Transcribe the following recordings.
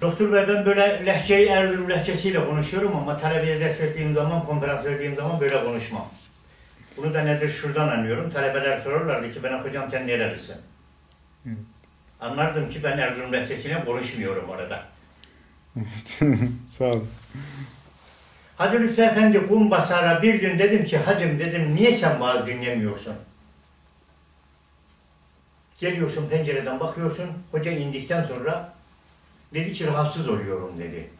Doktor Bey ben böyle lehçeyi Erzurum lehçesiyle konuşuyorum ama talebeye ders verdiğim zaman, konferans verdiğim zaman böyle konuşmam. Bunu da nedir şuradan anlıyorum. Talebeler sorarlardı ki bana hocam sen nerelisin? Anlardım ki ben Erzurum lehçesiyle konuşmuyorum orada. Sağ ol. Hacı Lütfü Efendi Kumbasar'a bir gün dedim ki hacım dedim niye sen vaaz dinlemiyorsun? Geliyorsun pencereden bakıyorsun hoca indikten sonra dedi ki rahatsız oluyorum dedi.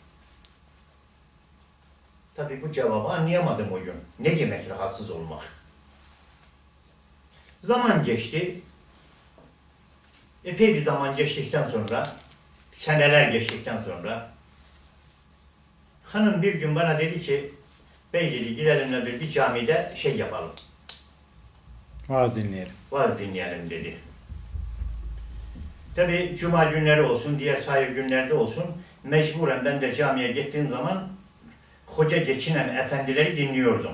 Tabii bu cevabı anlayamadım o gün. Ne demek rahatsız olmak? Zaman geçti. Epey bir zaman geçtikten sonra, seneler geçtikten sonra Hanım bir gün bana dedi ki, bey dedi gidelim dedi bir camide şey yapalım, Vaaz dinleyelim. vaaz dinleyelim dedi. Tabi cuma günleri olsun, diğer sahil günlerde olsun, mecburen ben de camiye gittiğim zaman hoca geçinen efendileri dinliyordum.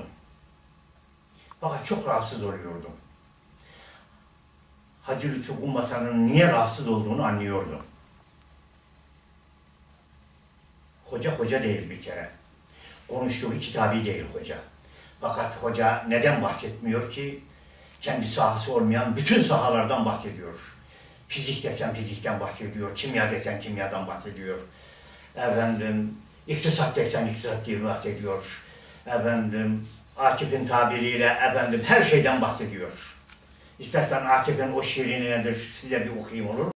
Fakat çok rahatsız oluyordum. Hacı Lütfü Kumbasan'ın niye rahatsız olduğunu anlıyordum. Hoca hoca değil bir kere. Konuştuğu kitabi değil hoca. Fakat hoca neden bahsetmiyor ki? Kendi sahası olmayan bütün sahalardan bahsediyor. Fizik desen fizikten bahsediyor, kimya desen kimyadan bahsediyor. Efendim, iktisat desen iktisat diye bahsediyor. Efendim, Akif'in tabiriyle efendim her şeyden bahsediyor. İstersen Akif'in o şiirini nedir size bir okuyayım olur?